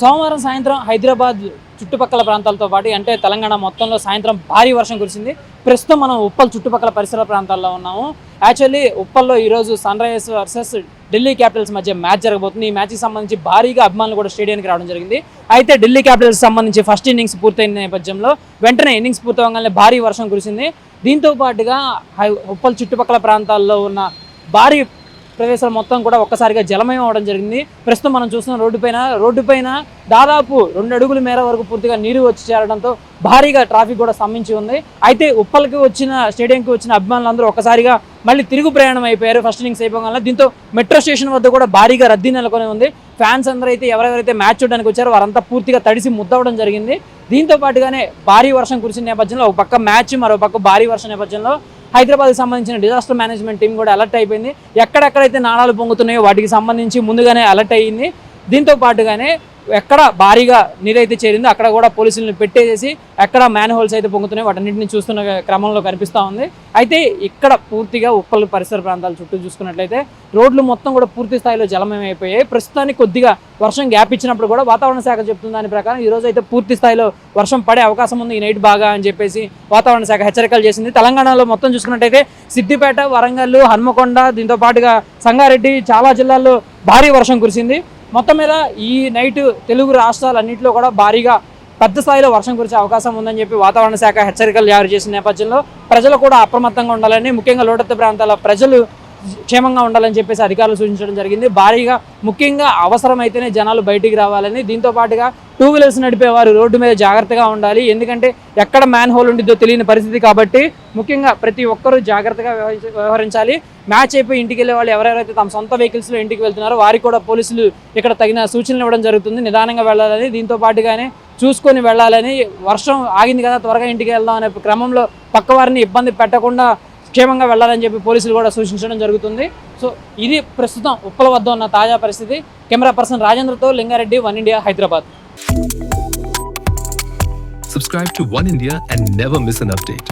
సోమవారం సాయంత్రం హైదరాబాద్ చుట్టుపక్కల ప్రాంతాలతో పాటు అంటే తెలంగాణ మొత్తంలో సాయంత్రం భారీ వర్షం కురిసింది. ప్రస్తుతం మనం ఉప్పల్ చుట్టుపక్కల పరిసర ప్రాంతాల్లో ఉన్నాము. యాక్చువల్లీ ఉప్పల్లో ఈరోజు sun Risers versus Delhi Capitals మధ్య మ్యాచ్ జరగబోతుంది. ఈ మ్యాచ్కి సంబంధించి భారీగా అభిమానులు కూడా స్టేడియానికి రావడం జరిగింది. అయితే ఢిల్లీ క్యాపిటల్స్ సంబంధించి ఫస్ట్ ఇన్నింగ్స్ పూర్తయిన నేపథ్యంలో వెంటనే ఇన్నింగ్స్ పూర్తవగానే భారీ వర్షం కురిసింది. దీంతో పాటుగా హై- ఉప్పల్ చుట్టుపక్కల ప్రాంతాల్లో ఉన్న భారీ ప్రదేశాలు మొత్తం కూడా ఒక్కసారిగా జలమయం అవడం జరిగింది. ప్రస్తుతం మనం చూస్తున్న రోడ్డు పైన రోడ్డు పైన దాదాపు రెండు అడుగుల మేర వరకు పూర్తిగా నీరు వచ్చి చేరడంతో భారీగా ట్రాఫిక్ కూడా స్తంభించి ఉంది. అయితే ఉప్పల్కి వచ్చిన స్టేడియంకి వచ్చిన అభిమానులందరూ ఒక్కసారిగా మళ్ళీ తిరుగు ప్రయాణం అయిపోయారు ఫస్ట్ ఇన్నింగ్స్ అయిపోగానే. దీంతో మెట్రో స్టేషన్ వద్ద కూడా భారీగా రద్దీ నెలకొని ఉంది. ఫ్యాన్స్ అందరూ అయితే ఎవరెవరైతే మ్యాచ్ చూడడానికి వచ్చారో వారంతా పూర్తిగా తడిసి ముద్దవడం జరిగింది. దీంతో పాటుగానే భారీ వర్షం కురిసిన నేపథ్యంలో ఒక పక్క మ్యాచ్ మరో పక్క భారీ వర్షం నేపథ్యంలో హైదరాబాద్కి సంబంధించిన డిజాస్టర్ మేనేజ్మెంట్ టీం కూడా అలర్ట్ అయిపోయింది. ఎక్కడెక్కడైతే నాణాలు పొంగుతున్నాయో వాటికి సంబంధించి ముందుగానే అలర్ట్ అయ్యింది. దీంతో పాటుగానే ఎక్కడ భారీగా నీరైతే చేరిందో అక్కడ కూడా పోలీసులను పెట్టేసేసి ఎక్కడ మ్యాన్ హోల్స్ అయితే పొంగుతున్నాయి వాటన్నింటిని చూస్తున్న క్రమంలో కనిపిస్తూ ఉంది. అయితే ఇక్కడ పూర్తిగా ఉప్పల్ పరిసర ప్రాంతాల చుట్టూ చూసుకున్నట్లయితే రోడ్లు మొత్తం కూడా పూర్తి స్థాయిలో జలమయం అయిపోయాయి. ప్రస్తుతానికి కొద్దిగా వర్షం గ్యాప్ ఇచ్చినప్పుడు కూడా వాతావరణ శాఖ చెప్తున్న దాని ప్రకారం ఈ రోజు అయితే పూర్తి స్థాయిలో వర్షం పడే అవకాశం ఉంది. ఈ నైట్ బాగా అని చెప్పేసి వాతావరణ శాఖ హెచ్చరికలు చేసింది. తెలంగాణలో మొత్తం చూసుకున్నట్టయితే సిద్దిపేట వరంగల్ హన్మకొండ దీంతో పాటుగా సంగారెడ్డి చాలా జిల్లాల్లో భారీ వర్షం కురిసింది. మొత్తం మీద ఈ నైట్ తెలుగు రాష్ట్రాలన్నింటిలో కూడా భారీగా పెద్ద స్థాయిలో వర్షం కురిసే అవకాశం ఉందని చెప్పి వాతావరణ శాఖ హెచ్చరికలు జారీ చేసిన నేపథ్యంలో ప్రజలు కూడా అప్రమత్తంగా ఉండాలని ముఖ్యంగా లోటత్తు ప్రాంతాల ప్రజలు క్షేమంగా ఉండాలని చెప్పేసి అధికారులు సూచించడం జరిగింది. భారీగా ముఖ్యంగా అవసరమైతేనే జనాలు బయటికి రావాలని దీంతో పాటుగా టూ వీలర్స్ నడిపేవారు రోడ్డు మీద జాగ్రత్తగా ఉండాలి. ఎందుకంటే ఎక్కడ మ్యాన్ హోల్ ఉండిద్దో తెలియని పరిస్థితి కాబట్టి ముఖ్యంగా ప్రతి ఒక్కరూ జాగ్రత్తగా వ్యవహరించాలి. మ్యాచ్ అయిపోయి ఇంటికి వెళ్ళే వాళ్ళు ఎవరెవరైతే తమ సొంత వెహికల్స్లో ఇంటికి వెళ్తున్నారో వారికి కూడా పోలీసులు ఇక్కడ తగిన సూచనలు ఇవ్వడం జరుగుతుంది. నిదానంగా వెళ్ళాలని దీంతో పాటుగానే చూసుకొని వెళ్ళాలని. వర్షం ఆగింది కదా త్వరగా ఇంటికి వెళ్దాం అనే క్రమంలో పక్కవారిని ఇబ్బంది పెట్టకుండా క్షేమంగా వెళ్ళాలని చెప్పి పోలీసులు కూడా సూచించడం జరుగుతుంది. సో ఇది ప్రస్తుతం ఉప్పల వద్ద ఉన్న తాజా పరిస్థితి. Camera person రాజేంద్రతో Lingareddy One India Hyderabad. Subscribe to One India and never miss an update.